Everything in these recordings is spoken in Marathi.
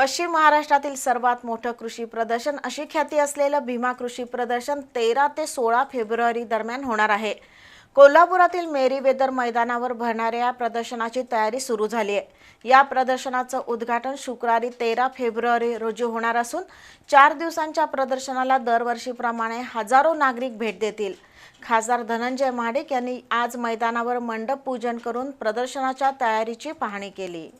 पश्चिम महाराष्ट्रातील सर्वात मोठं कृषी प्रदर्शन अशी ख्याती असलेलं भीमा कृषी प्रदर्शन तेरा ते सोळा फेब्रुवारी दरम्यान होणार आहे. कोल्हापुरातील मेरी वेदर मैदानावर भरणाऱ्या या प्रदर्शनाची तयारी सुरू झाली आहे. या प्रदर्शनाचं उद्घाटन शुक्रवारी तेरा फेब्रुवारी रोजी होणार असून चार दिवसांच्या प्रदर्शनाला दरवर्षीप्रमाणे हजारो नागरिक भेट देतील. खासदार धनंजय महाडिक यांनी आज मैदानावर मंडप पूजन करून प्रदर्शनाच्या तयारीची पाहणी केली.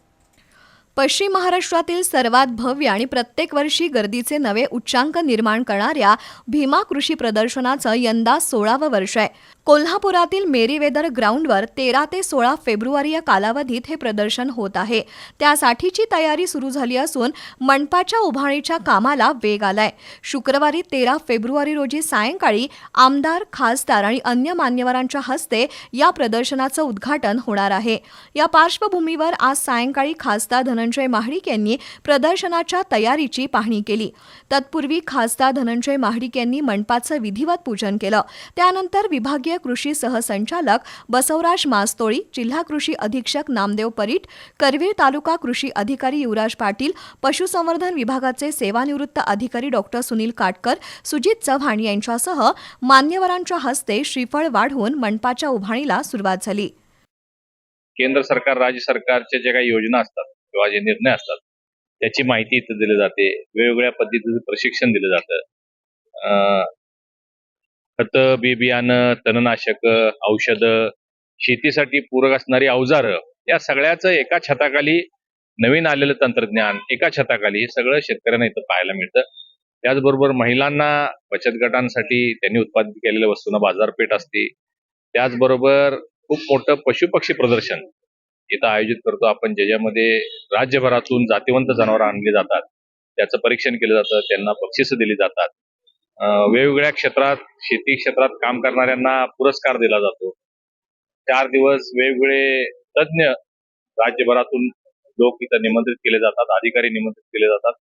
पश्चिम महाराष्ट्रातील सर्वात भव्य आणि प्रत्येक वर्षी गर्दीचे नवे उच्चांक निर्माण करणाऱ्या भीमा कृषी प्रदर्शनाचं यंदा सोळावं वर्ष आहे. कोल्हापुरातील मेरीवेदर ग्राउंडवर तेरा ते सोळा फेब्रुवारी या कालावधीत हे प्रदर्शन होत आहे. त्यासाठीची तयारी सुरू झाली असून मंडपाच्या उभारणीच्या कामाला वेग आलाय. शुक्रवारी तेरा फेब्रुवारी रोजी सायंकाळी आमदार खासदार आणि अन्य मान्यवरांच्या हस्ते या प्रदर्शनाचं उद्घाटन होणार आहे. या पार्श्वभूमीवर आज सायंकाळी खासदार धनंजय महाडिक यांनी प्रदर्शनाच्या तयारीची पाहणी केली. तत्पूर्वी खासदार धनंजय महाडिक यांनी मंडपाचं विधिवत पूजन केलं. त्यानंतर विभागीय कृषी सहसंचालक बसवराज मास्तोळी जिल्हा कृषी अधीक्षक नामदेव परीट करवीर तालुका कृषी अधिकारी युवराज पाटील पशुसंवर्धन विभागाचे सेवानिवृत्त अधिकारी डॉक्टर सुनील काटकर सुजित चव्हाण यांच्यासह मान्यवरांच्या हस्ते श्रीफळ वाढवून मंडपाच्या उभारणीला सुरुवात झाली. केंद्र सरकार राज्य सरकारच्या ज्या काही योजना असतात किंवा जे निर्णय असतात त्याची माहिती इथं दिली जाते. वेगवेगळ्या पद्धतीचं प्रशिक्षण दिलं जातं. अं, खतं बी बियाणं तणनाशक औषधं शेतीसाठी पूरक असणारी अवजारं या सगळ्याचं एका छताखाली नवीन आलेलं तंत्रज्ञान एका छताखाली हे सगळं शेतकऱ्यांना इथं पाहायला मिळतं. त्याचबरोबर महिलांना बचत गटांसाठी त्यांनी उत्पादित केलेल्या वस्तूंना बाजारपेठ असते. त्याचबरोबर खूप मोठं पशुपक्षी प्रदर्शन इथं आयोजित करतो. आपण ज्याच्यामध्ये राज्यभरातून जातीवंत जनावरं आणली जातात. त्याचं परीक्षण केलं जातं. त्यांना बक्षिसं दिली जातात. वेगवेगळ्या क्षेत्रात शेती क्षेत्रात काम करणाऱ्यांना पुरस्कार दिला जातो. चार दिवस वेगवेगळे तज्ज्ञ राज्यभरातून लोक इथं निमंत्रित केले जातात. अधिकारी निमंत्रित केले जातात.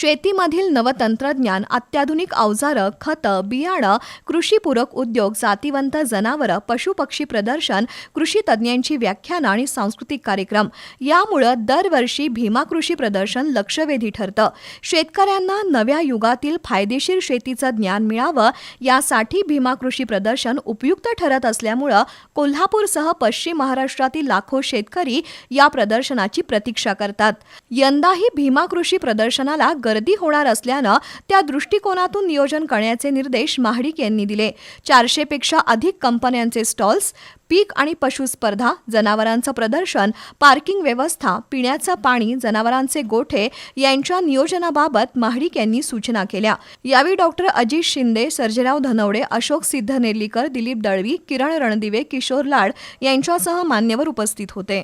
शेतीमधील नवतंत्रज्ञान अत्याधुनिक अवजारं खतं बियाणं कृषीपूरक उद्योग जातीवंत जनावरं पशुपक्षी प्रदर्शन कृषी तज्ज्ञांची व्याख्यानं आणि सांस्कृतिक कार्यक्रम. यामुळं दरवर्षी भीमा कृषी प्रदर्शन लक्षवेधी ठरतं. शेतकऱ्यांना नव्या युगातील फायदेशीर शेतीचं ज्ञान मिळावं यासाठी भीमा कृषी प्रदर्शन उपयुक्त ठरत असल्यामुळं कोल्हापूरसह पश्चिम महाराष्ट्रातील लाखो शेतकरी या प्रदर्शनाची प्रतीक्षा करतात. यंदाही भीमा कृषी प्रदर्शनाला गर्दी होणार असल्यानं त्या दृष्टिकोनातून नियोजन करण्याचे निर्देश महाडिक यांनी दिले. चारशेपेक्षा अधिक कंपन्यांचे स्टॉल्स पीक आणि पशु स्पर्धा जनावरांचं प्रदर्शन पार्किंग व्यवस्था पिण्याचं पाणी जनावरांचे गोठे यांच्या नियोजनाबाबत महाडिक यांनी सूचना केल्या. यावेळी डॉक्टर अजित शिंदे सर्जेराव धनवडे अशोक सिद्ध नेर्लीकर दिलीप दळवी किरण रणदिवे किशोर लाड यांच्यासह मान्यवर उपस्थित होते.